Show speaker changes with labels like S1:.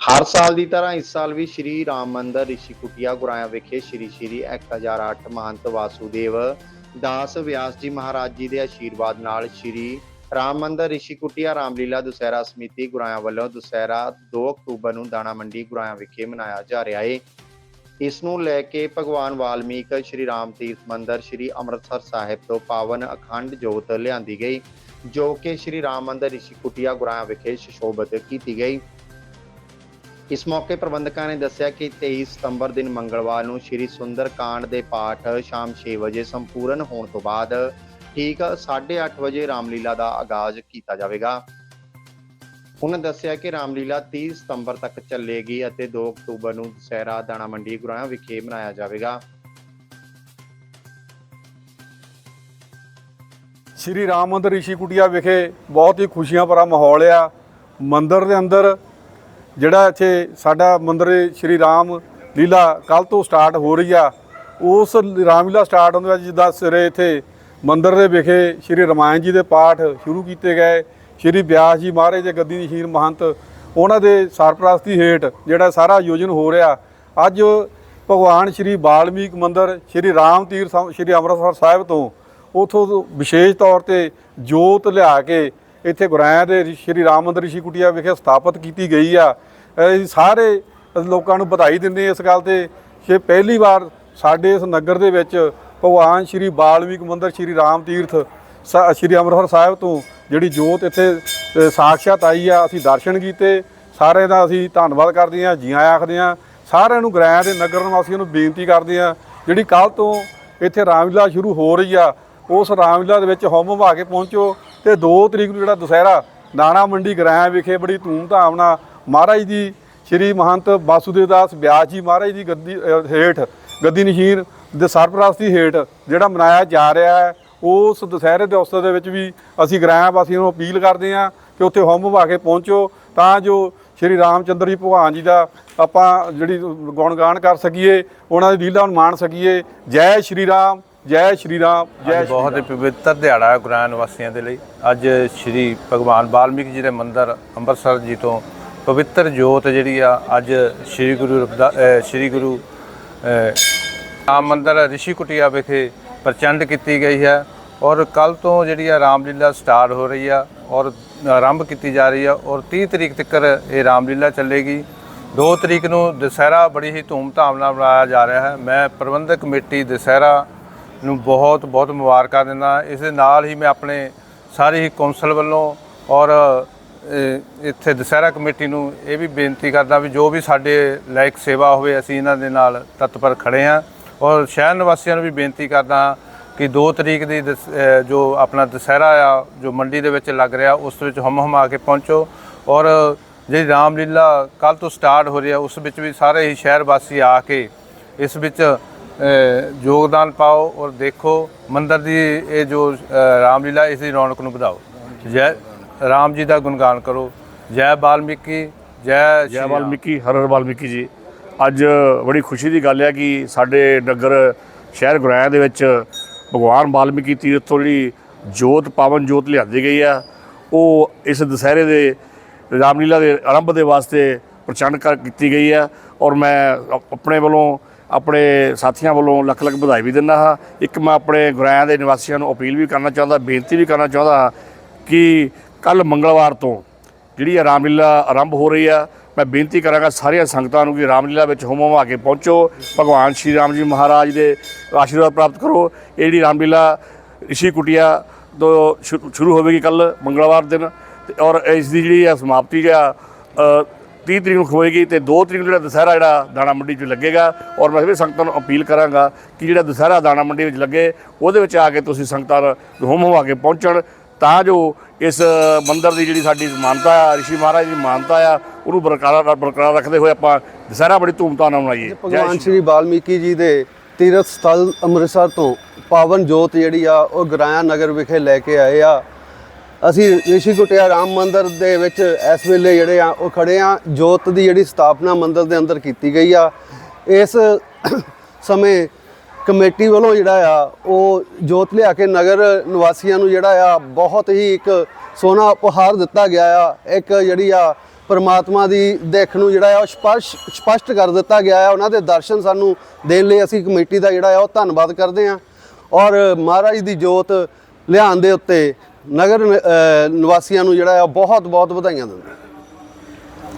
S1: ਹਰ ਸਾਲ ਦੀ ਤਰ੍ਹਾਂ ਇਸ ਸਾਲ ਵੀ ਸ਼੍ਰੀ ਰਾਮ ਮੰਦਰ ਰਿਸ਼ੀ ਕੁਟੀਆ ਗੁਰਾਇਆ ਵਿਖੇ ਸ਼੍ਰੀ ਸ਼੍ਰੀ 1008 ਮਹੰਤ ਵਾਸੂਦੇਵ ਦਾਸ ਵਿਆਸ ਜੀ ਮਹਾਰਾਜ ਜੀ ਦੇ ਆਸ਼ੀਰਵਾਦ ਨਾਲ ਸ਼੍ਰੀ ਰਾਮ ਮੰਦਰ ਰਿਸ਼ੀ ਕੁਟੀਆ ਰਾਮਲੀਲਾ ਦੁਸਹਿਰਾ ਸਮਿਤੀ ਗੁਰਾਇਆ ਵੱਲੋਂ ਦੁਸਹਿਰਾ 2 ਅਕਤੂਬਰ ਨੂੰ ਦਾਣਾ ਮੰਡੀ ਗੁਰਾਇਆ ਵਿਖੇ ਮਨਾਇਆ ਜਾ ਰਿਹਾ ਹੈ ਇਸ ਨੂੰ ਲੈ ਕੇ ਭਗਵਾਨ ਵਾਲਮੀਕ ਸ਼੍ਰੀ ਰਾਮ ਤੀਰਥ ਮੰਦਰ ਸ਼੍ਰੀ ਅੰਮ੍ਰਿਤਸਰ ਸਾਹਿਬ ਤੋਂ ਪਾਵਨ ਅਖੰਡ ਜੋਤ ਲਿਆਂਦੀ ਗਈ, ਜੋ ਕਿ ਸ਼੍ਰੀ ਰਾਮ ਮੰਦਰ ਰਿਸ਼ੀ ਕੁਟੀਆ ਗੁਰਾਇਆ ਵਿਖੇ ਸੁਸ਼ੋਭਿਤ ਕੀਤੀ ਗਈ। ਇਸ ਮੌਕੇ ਪ੍ਰਬੰਧਕਾਂ ਨੇ ਦੱਸਿਆ ਕਿ 23 ਸਤੰਬਰ ਦਿਨ ਮੰਗਲਵਾਰ ਨੂੰ ਸ਼੍ਰੀ ਸੁੰਦਰ ਕਾਂਡ ਦੇ ਪਾਠ ਸ਼ਾਮ 6 ਵਜੇ ਸੰਪੂਰਨ ਹੋਣ ਤੋਂ ਬਾਅਦ ਠੀਕ 8:30 ਵਜੇ ਰਾਮਲੀਲਾ ਦਾ ਆਗਾਜ਼ ਕੀਤਾ ਜਾਵੇਗਾ। ਉਹਨਾਂ ਦੱਸਿਆ ਕਿ ਰਾਮਲੀਲਾ 30 ਸਤੰਬਰ ਤੱਕ ਚੱਲੇਗੀ ਅਤੇ 2 ਅਕਤੂਬਰ ਨੂੰ ਦੁਸਹਿਰਾ ਦਾਣਾ ਮੰਡੀ ਗੁਰਾਇਆ ਵਿਖੇ ਮਨਾਇਆ ਜਾਵੇਗਾ।
S2: ਸ਼੍ਰੀ ਰਾਮ ਮੰਦਰ ਰਿਸ਼ੀ ਕੁਟੀਆ ਵਿਖੇ ਬਹੁਤ ਹੀ ਖੁਸ਼ੀਆਂ ਭਰਾ ਮਾਹੌਲ ਆ। ਮੰਦਰ ਦੇ ਅੰਦਰ ਜਿਹੜਾ ਇੱਥੇ ਸਾਡਾ ਮੰਦਿਰ ਸ਼੍ਰੀ ਰਾਮ ਲੀਲਾ ਕੱਲ ਤੋਂ ਸਟਾਰਟ ਹੋ ਰਹੀ ਆ, ਉਸ ਰਾਮਲੀਲਾ ਸਟਾਰਟ ਹੋਣ ਦੇ ਜਿੱਦਾਂ ਸਵੇਰੇ ਇੱਥੇ ਮੰਦਿਰ ਦੇ ਵਿਖੇ ਸ਼੍ਰੀ ਰਮਾਇਣ ਜੀ ਦੇ ਪਾਠ ਸ਼ੁਰੂ ਕੀਤੇ ਗਏ, ਸ਼੍ਰੀ ਬਿਆਸ ਜੀ ਮਹਾਰਾਜ ਦੇ ਗੱਦੀ ਦੀ ਸ਼ੀਰ ਮਹੰਤ, ਉਹਨਾਂ ਦੇ ਸਰਪ੍ਰਸਤੀ ਹੇਠ ਜਿਹੜਾ ਸਾਰਾ ਆਯੋਜਨ ਹੋ ਰਿਹਾ। ਅੱਜ ਭਗਵਾਨ ਸ਼੍ਰੀ ਬਾਲਮੀਕ ਮੰਦਿਰ, ਸ਼੍ਰੀ ਰਾਮ ਤੀਰਥ ਸ਼੍ਰੀ ਅੰਮ੍ਰਿਤਸਰ ਸਾਹਿਬ ਤੋਂ ਉਥੋਂ ਵਿਸ਼ੇਸ਼ ਤੌਰ ਤੇ ਜੋਤ ਲਿਆ ਕੇ ਇੱਥੇ ਗੁਰਾਇਆਂ ਦੇ ਸ਼੍ਰੀ ਰਾਮ ਮੰਦਿਰ ਰਿਸ਼ੀ ਕੁਟੀਆ ਵਿਖੇ ਸਥਾਪਿਤ ਕੀਤੀ ਗਈ ਆ। ਅਸੀਂ ਸਾਰੇ ਲੋਕਾਂ ਨੂੰ ਵਧਾਈ ਦਿੰਦੇ ਇਸ ਗੱਲ ਤੇ। ਕਿ ਪਹਿਲੀ ਵਾਰ ਸਾਡੇ ਇਸ ਨਗਰ ਦੇ ਵਿੱਚ ਭਗਵਾਨ ਸ਼੍ਰੀ ਬਾਲਮੀਕ ਮੰਦਿਰ ਸ਼੍ਰੀ ਰਾਮ ਤੀਰਥ ਸ- ਸ਼੍ਰੀ ਅੰਮ੍ਰਿਤਸਰ ਸਾਹਿਬ ਤੋਂ ਜਿਹੜੀ ਜੋਤ ਇੱਥੇ ਅ, ਆਈ ਆ ਅਸੀਂ ਦਰਸ਼ਨ ਕੀਤੇ। ਸਾਰਿਆਂ ਦਾ ਅਸੀਂ ਧੰਨਵਾਦ ਕਰਦੇ ਹਾਂ ਜੀ ਆਇਆਂ ਆਖਦੇ ਹਾਂ। ਸਾਰਿਆਂ ਨੂੰ ਗ੍ਰਹਿ ਦੇ ਨਗਰ ਨਿਵਾਸੀਆਂ ਨੂੰ ਬੇਨਤੀ ਕਰਦੇ ਹਾਂ ਜਿਹੜੀ ਕੱਲ ਤੋਂ ਇੱਥੇ ਰਾਮਲੀਲਾ ਸ਼ੁਰੂ ਹੋ ਰਹੀ ਆ ਉਸ ਰਾਮਲੀਲਾ ਦੇ ਵਿੱਚ ਹਮ ਹਮਾ ਕੇ ਪਹੁੰਚੋ ਤੇ 2 ਤਰੀਕ ਨੂੰ ਜਿਹੜਾ ਦੁਸਹਿਰਾ ਦਾਣਾ ਮੰਡੀ ਗ੍ਰਹਿ ਵਿਖੇ ਬੜੀ ਧੂਮਧਾਮ ਨਾਲ ਮਹਾਰਾਜ ਦੀ ਸ਼੍ਰੀ ਮਹੰਤ ਵਾਸੂਦੇਵ ਦਾਸ ਵਿਆਸ ਜੀ ਮਹਾਰਾਜ ਦੀ ਗੱਦੀ ਹੇਠ ਗੱਦੀ ਨਸ਼ੀਰ ਦੇ ਸਰਪ੍ਰਸਤੀ ਹੇਠ ਜਿਹੜਾ ਮਨਾਇਆ ਜਾ ਰਿਹਾ ਹੈ ਉਸ ਦੁਸਹਿਰੇ ਦੇ ਅਵਸਰ ਦੇ ਵਿੱਚ ਵੀ ਅਸੀਂ ਗ੍ਰਹਿ ਵਾਸੀਆਂ ਨੂੰ ਅਪੀਲ ਕਰਦੇ ਹਾਂ ਕਿ ਉੱਥੇ ਹਮ ਭਾ ਕੇ ਪਹੁੰਚੋ ਤਾਂ ਜੋ ਸ਼੍ਰੀ ਰਾਮਚੰਦਰ ਜੀ ਭਗਵਾਨ ਜੀ ਦਾ ਆਪਾਂ ਜਿਹੜੀ ਗੁਣਗਾਨ ਕਰ ਸਕੀਏ ਉਹਨਾਂ ਦੀ ਲੀਲਾ ਨੂੰ ਮਾਣ ਸਕੀਏ। ਜੈ ਸ਼੍ਰੀ ਰਾਮ ਜੈ ਸ਼੍ਰੀ ਰਾਮ ਜੈ
S3: ਬਹੁਤ ਹੀ ਪਵਿੱਤਰ ਦਿਹਾੜਾ ਹੈ ਗੁਰਾਂ ਨਿਵਾਸੀਆਂ ਦੇ ਲਈ। ਅੱਜ ਸ਼੍ਰੀ ਭਗਵਾਨ ਵਾਲਮੀਕ ਜੀ ਦੇ ਮੰਦਿਰ ਅੰਮ੍ਰਿਤਸਰ ਜੀ ਤੋਂ ਪਵਿੱਤਰ ਜੋਤ ਜਿਹੜੀ ਆ, ਅੱਜ ਸ਼੍ਰੀ ਗੁਰੂ ਰਵਿਦਾ- ਸ਼੍ਰੀ ਗੁਰੂ ਰਾਮ ਮੰਦਰ ਰਿਸ਼ੀ ਕੁਟੀਆ ਵਿਖੇ ਪ੍ਰਚੰਡ ਕੀਤੀ ਗਈ ਹੈ ਔਰ ਕੱਲ ਤੋਂ ਜਿਹੜੀ ਆ ਰਾਮਲੀਲਾ ਸਟਾਰਟ ਹੋ ਰਹੀ ਆ ਔਰ ਆਰੰਭ ਕੀਤੀ ਜਾ ਰਹੀ ਆ ਔਰ 30 ਤਰੀਕ ਤੱਕ ਇਹ ਰਾਮਲੀਲਾ ਚੱਲੇਗੀ। 2 ਤਰੀਕ ਨੂੰ ਦੁਸਹਿਰਾ ਬੜੀ ਹੀ ਧੂਮਧਾਮ ਨਾਲ ਮਨਾਇਆ ਜਾ ਰਿਹਾ ਹੈ। ਮੈਂ ਪ੍ਰਬੰਧਕ ਕਮੇਟੀ ਦੁਸਹਿਰਾ ਨੂੰ ਬਹੁਤ ਬਹੁਤ ਮੁਬਾਰਕਾਂ ਦਿੰਦਾ ਇਸ ਦੇ ਨਾਲ ਹੀ ਮੈਂ ਆਪਣੇ ਸਾਰੀ ਹੀ ਕੌਂਸਲ ਵੱਲੋਂ ਔਰ ਇੱਥੇ ਦੁਸਹਿਰਾ ਕਮੇਟੀ ਨੂੰ ਇਹ ਵੀ ਬੇਨਤੀ ਕਰਦਾ ਵੀ ਜੋ ਵੀ ਸਾਡੇ ਲਾਇਕ ਸੇਵਾ ਹੋਵੇ, ਅਸੀਂ ਇਹਨਾਂ ਦੇ ਨਾਲ ਤਤਪਰ ਖੜੇ ਹਾਂ। ਔਰ ਸ਼ਹਿਰ ਨਿਵਾਸੀਆਂ ਨੂੰ ਵੀ ਬੇਨਤੀ ਕਰਦਾ ਹਾਂ ਕਿ 2 ਤਰੀਕ ਦੀ ਦਸ- ਜੋ ਆਪਣਾ ਦੁਸਹਿਰਾ ਆ, ਜੋ ਮੰਡੀ ਦੇ ਵਿੱਚ ਲੱਗ ਰਿਹਾ, ਉਸ ਵਿੱਚ ਹਮ ਆ ਕੇ ਪਹੁੰਚੋ। ਔਰ ਜਿਹੜੀ ਰਾਮਲੀਲਾ ਕੱਲ ਤੋਂ ਸਟਾਰਟ ਹੋ ਰਹੀ ਹੈ, ਉਸ ਵਿੱਚ ਵੀ ਸਾਰੇ ਹੀ ਸ਼ਹਿਰ ਵਾਸੀ ਆ ਕੇ ਇਸ ਵਿੱਚ ਯੋਗਦਾਨ ਪਾਓ ਔਰ ਦੇਖੋ ਮੰਦਰ ਦੀ ਇਹ ਜੋ ਰਾਮਲੀਲਾ, ਇਸ ਦੀ ਰੌਣਕ ਨੂੰ ਵਧਾਓ। ਜੈ ਰਾਮ ਜੀ ਦਾ ਗੁਣਗਾਨ ਕਰੋ। ਜੈ ਵਾਲਮੀਕੀ ਜੈ
S4: ਜੈ। ਵਾਲਮੀਕੀ ਹਰ ਹਰ ਵਾਲਮੀਕੀ ਜੀ। ਅੱਜ ਬੜੀ ਖੁਸ਼ੀ ਦੀ ਗੱਲ ਹੈ ਕਿ ਸਾਡੇ ਨਗਰ ਸ਼ਹਿਰ ਗੁਰਾਇਆ ਦੇ ਵਿੱਚ ਭਗਵਾਨ ਵਾਲਮੀਕੀ ਤੀਰਥ ਤੋਂ ਜਿਹੜੀ ਜੋਤ ਪਾਵਨ ਜੋਤ ਲਿਆਂਦੀ ਗਈ ਆ ਉਹ ਇਸ ਦੁਸਹਿਰੇ ਦੇ ਰਾਮਲੀਲਾ ਦੇ ਆਰੰਭ ਦੇ ਵਾਸਤੇ ਪ੍ਰਚੰਡ ਕਰ ਕੀਤੀ ਗਈ ਆ ਔਰ ਮੈਂ ਆਪਣੇ ਵੱਲੋਂ ਆਪਣੇ ਸਾਥੀਆਂ ਵੱਲੋਂ ਲੱਖ ਲੱਖ ਵਧਾਈ ਵੀ ਦਿੰਦਾ ਹਾਂ। ਇੱਕ ਮੈਂ ਆਪਣੇ ਗੁਰਾਇਆ ਦੇ ਨਿਵਾਸੀਆਂ ਨੂੰ ਅਪੀਲ ਵੀ ਕਰਨਾ ਚਾਹੁੰਦਾ ਬੇਨਤੀ ਵੀ ਕਰਨਾ ਚਾਹੁੰਦਾ ਕਿ ਕੱਲ ਮੰਗਲਵਾਰ ਤੋਂ ਜਿਹੜੀ ਇਹ ਰਾਮਲੀਲਾ ਆਰੰਭ ਹੋ ਰਹੀ ਆ ਮੈਂ ਬੇਨਤੀ ਕਰਾਂਗਾ ਸਾਰੀਆਂ ਸੰਗਤਾਂ ਨੂੰ ਕਿ ਰਾਮਲੀਲਾ ਵਿੱਚ ਹੁਮ ਹੁਮਾ ਕੇ ਪਹੁੰਚੋ ਭਗਵਾਨ ਸ਼੍ਰੀ ਰਾਮ ਜੀ ਮਹਾਰਾਜ ਦੇ ਆਸ਼ੀਰਵਾਦ ਪ੍ਰਾਪਤ ਕਰੋ। ਇਹ ਜਿਹੜੀ ਰਾਮਲੀਲਾ ਰਿਸ਼ੀ ਕੁਟੀਆ ਤੋਂ ਸ਼ੁਰੂ ਸ਼ੁਰੂ ਹੋਵੇਗੀ ਕੱਲ ਮੰਗਲਵਾਰ ਦਿਨ ਤੇ ਔਰ ਇਸ ਦੀ ਜਿਹੜੀ ਆ ਸਮਾਪਤੀ ਆ ਅ, 30 ਤਰੀਕ ਨੂੰ ਹੋਏਗੀ ਤੇ 2 ਤਰੀਕ ਨੂੰ ਜਿਹੜਾ ਦੁਸਹਿਰਾ ਜਿਹੜਾ ਦਾਣਾ ਮੰਡੀ 'ਚ ਲੱਗੇਗਾ। ਔਰ ਮੈਂ ਵੀ ਸੰਗਤਾਂ ਨੂੰ ਅਪੀਲ ਕਰਾਂਗਾ ਕਿ ਜਿਹੜਾ ਦੁਸਹਿਰਾ ਦਾਣਾ ਮੰਡੀ ਵਿੱਚ ਲੱਗੇ ਉਹਦੇ ਵਿੱਚ ਆ ਕੇ ਤੁਸੀਂ ਸੰਗਤਾਂ ਹੁਮ ਹੁਮਾ ਕੇ ਪਹੁੰਚਣ ਤਾਂ ਜੋ ਇਸ ਮੰਦਿਰ ਦੀ ਜਿਹੜੀ ਸਾਡੀ ਮਾਨਤਾ ਆ ਰਿਸ਼ੀ ਮਹਾਰਾਜ ਦੀ ਮਾਨਤਾ ਆ ਉਹਨੂੰ ਬਰਕਰਾਰ ਬਰਕਰਾਰ ਰੱਖਦੇ ਹੋਏ ਆਪਾਂ ਦੁਸਹਿਰਾ ਬੜੀ ਧੂਮਧਾਮ ਨਾਲ ਮਨਾਈਏ।
S5: ਭਗਵਾਨ
S4: ਸ਼੍ਰੀ
S5: ਸ਼੍ਰੀ ਵਾਲਮੀਕੀ ਜੀ ਦੇ ਤੀਰਥ ਸਥਲ ਅੰਮ੍ਰਿਤਸਰ ਤੋਂ ਪਾਵਨ ਜੋਤ ਜਿਹੜੀ ਆ ਉਹ ਗਰਾਇਆ ਨਗਰ ਵਿਖੇ ਲੈ ਕੇ ਆਏ ਆ। ਅਸੀਂ ਰਿਸ਼ੀ ਕੁਟਿਆ ਰਾਮ ਮੰਦਿਰ ਦੇ ਵਿੱਚ ਇਸ ਵੇਲੇ ਜਿਹੜੇ ਆ ਉਹ ਖੜੇ ਆ। ਜੋਤ ਦੀ ਜਿਹੜੀ ਸਥਾਪਨਾ ਮੰਦਿਰ ਦੇ ਅੰਦਰ ਕੀਤੀ ਗਈ ਆ। ਇਸ ਸਮੇਂ ਕਮੇਟੀ ਵੱਲੋਂ ਜਿਹੜਾ ਆ, ਉਹ ਜੋਤ ਲਿਆ ਕੇ ਨਗਰ ਨਿਵਾਸੀਆਂ ਨੂੰ ਜਿਹੜਾ ਆ, ਬਹੁਤ ਹੀ ਇੱਕ ਸੋਨਾ ਉਪਹਾਰ ਦਿੱਤਾ ਗਿਆ ਆ। ਇੱਕ ਜਿਹੜੀ ਆ, ਪਰਮਾਤਮਾ ਦੀ ਦੇਖ ਨੂੰ ਜਿਹੜਾ ਆ, ਉਹ ਸਪਸ਼ਟ ਸਪਸ਼ਟ ਕਰ ਦਿੱਤਾ ਗਿਆ ਆ। ਉਹਨਾਂ ਦੇ ਦਰਸ਼ਨ ਸਾਨੂੰ ਦੇਣ ਲਈ ਅਸੀਂ ਕਮੇਟੀ ਦਾ ਜਿਹੜਾ ਆ, ਉਹ ਧੰਨਵਾਦ ਕਰਦੇ ਹਾਂ ਔਰ ਮਹਾਰਾਜ ਦੀ ਜੋਤ ਲਿਆਉਣ ਦੇ ਉੱਤੇ ਨਗਰ ਨ- ਨਿਵਾਸੀਆਂ ਨੂੰ ਜਿਹੜਾ ਆ ਬਹੁਤ ਬਹੁਤ ਵਧਾਈਆਂ ਦਿੰਦੇ